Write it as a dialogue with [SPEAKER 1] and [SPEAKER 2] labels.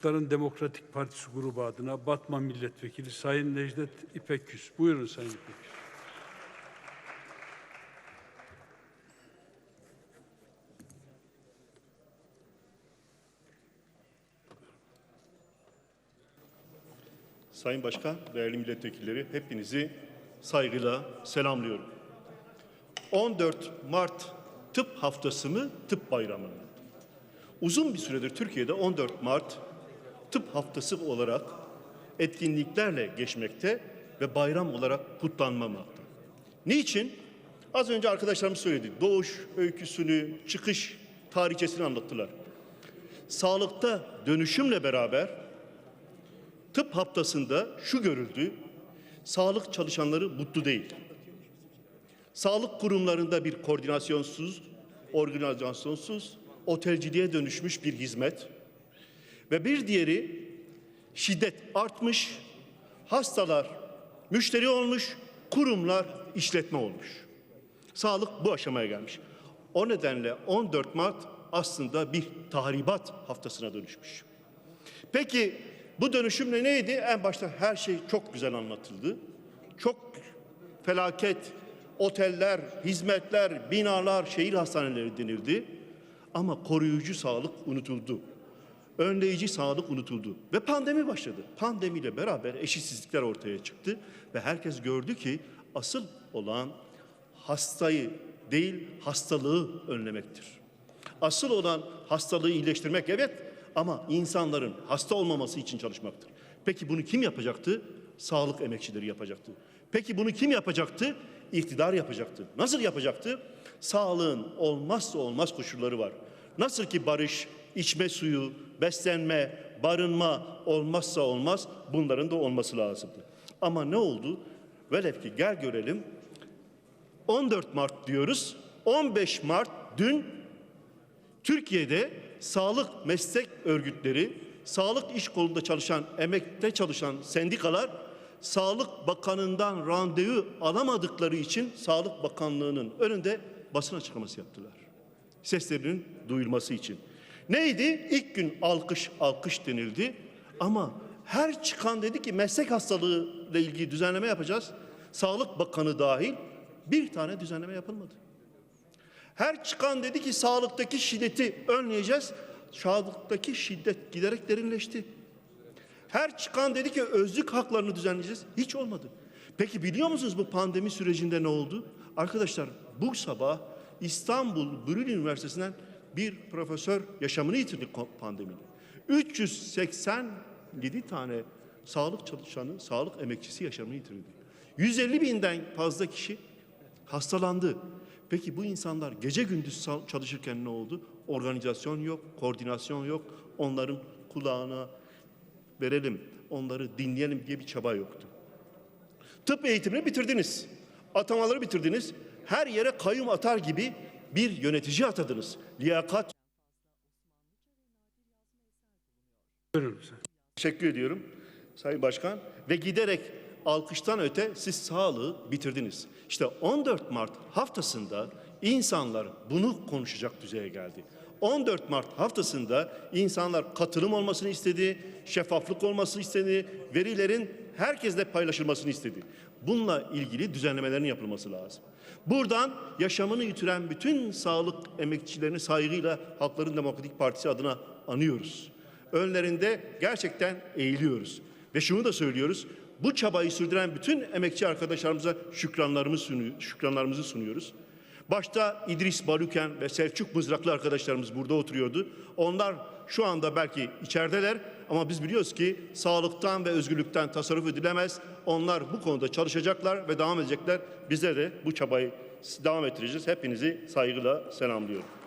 [SPEAKER 1] Halkların Demokratik Partisi grubu adına Batman Milletvekili Sayın Necdet İpekküs. Buyurun Sayın İpekküs.
[SPEAKER 2] Sayın Başkan, değerli milletvekilleri hepinizi saygıyla selamlıyorum. 14 Mart Tıp Haftası mı, Tıp Bayramı mı? Uzun bir süredir Türkiye'de 14 Mart Tıp Haftası olarak etkinliklerle geçmekte ve bayram olarak kutlanmamakta. Niçin? Az önce arkadaşlarımız söyledi. Doğuş öyküsünü, çıkış tarihçesini anlattılar. Sağlıkta dönüşümle beraber Tıp haftasında şu görüldü. Sağlık çalışanları mutlu değil. Sağlık kurumlarında bir koordinasyonsuz, organizasyonsuz, otelciliğe dönüşmüş bir hizmet. Ve bir diğeri şiddet artmış, hastalar müşteri olmuş, kurumlar işletme olmuş. Sağlık bu aşamaya gelmiş. O nedenle 14 Mart aslında bir tahribat haftasına dönüşmüş. Peki bu dönüşümle neydi? En başta her şey çok güzel anlatıldı. Çok felaket, oteller, hizmetler, binalar, şehir hastaneleri denildi. Ama koruyucu sağlık unutuldu. Önleyici sağlık unutuldu. Ve pandemi başladı. Pandemiyle beraber eşitsizlikler ortaya çıktı. Ve herkes gördü ki asıl olan hastayı değil hastalığı önlemektir. Asıl olan hastalığı iyileştirmek evet ama insanların hasta olmaması için çalışmaktır. Peki bunu kim yapacaktı? Sağlık emekçileri yapacaktı. Peki bunu kim yapacaktı? İktidar yapacaktı. Nasıl yapacaktı? Sağlığın olmazsa olmaz koşulları var. Nasıl ki barış, içme suyu, beslenme, barınma olmazsa olmaz bunların da olması lazımdı. Ama ne oldu? Velev ki gel görelim 14 Mart diyoruz. 15 Mart dün Türkiye'de sağlık meslek örgütleri, sağlık iş kolunda çalışan, emekte çalışan sendikalar Sağlık Bakanı'ndan randevu alamadıkları için Sağlık Bakanlığı'nın önünde basın açıklaması yaptılar. Seslerinin duyulması için. Neydi? İlk gün alkış alkış denildi ama her çıkan dedi ki meslek hastalığı ile ilgili düzenleme yapacağız. Sağlık Bakanı dahil bir tane düzenleme yapılmadı. Her çıkan dedi ki sağlıktaki şiddeti önleyeceğiz. Sağlıktaki şiddet giderek derinleşti. Her çıkan dedi ki özlük haklarını düzenleyeceğiz. Hiç olmadı. Peki biliyor musunuz bu pandemi sürecinde ne oldu? Arkadaşlar bu sabah İstanbul Brühl Üniversitesi'nden bir profesör yaşamını yitirdi pandemide. 387 tane sağlık çalışanı, sağlık emekçisi yaşamını yitirdi. 150 binden fazla kişi hastalandı. Peki bu insanlar gece gündüz çalışırken ne oldu? Organizasyon yok, koordinasyon yok. Onların kulağına verelim, onları dinleyelim diye bir çaba yoktu. Tıp eğitimini bitirdiniz. Atamaları bitirdiniz. Her yere kayyum atar gibi bir yönetici atadınız. Liyakat. Teşekkür ediyorum Sayın Başkan. Ve giderek alkıştan öte siz sağlığı bitirdiniz. İşte 14 Mart haftasında insanlar bunu konuşacak düzeye geldi. 14 Mart haftasında insanlar katılım olmasını istedi, şeffaflık olmasını istedi, verilerin herkesle paylaşılmasını istedi. Bununla ilgili düzenlemelerin yapılması lazım. Buradan yaşamını yitiren bütün sağlık emekçilerini saygıyla Halkların Demokratik Partisi adına anıyoruz önlerinde gerçekten eğiliyoruz. Ve şunu da söylüyoruz. Bu çabayı sürdüren bütün emekçi arkadaşlarımıza şükranlarımızı, şükranlarımızı sunuyoruz. Başta İdris Baluken ve Selçuk Mızraklı arkadaşlarımız burada oturuyordu. Onlar şu anda belki içerideler ama biz biliyoruz ki sağlıktan ve özgürlükten tasarruf edilemez. Onlar bu konuda çalışacaklar ve devam edecekler. Bize de bu çabayı devam ettireceğiz. Hepinizi saygıyla selamlıyorum.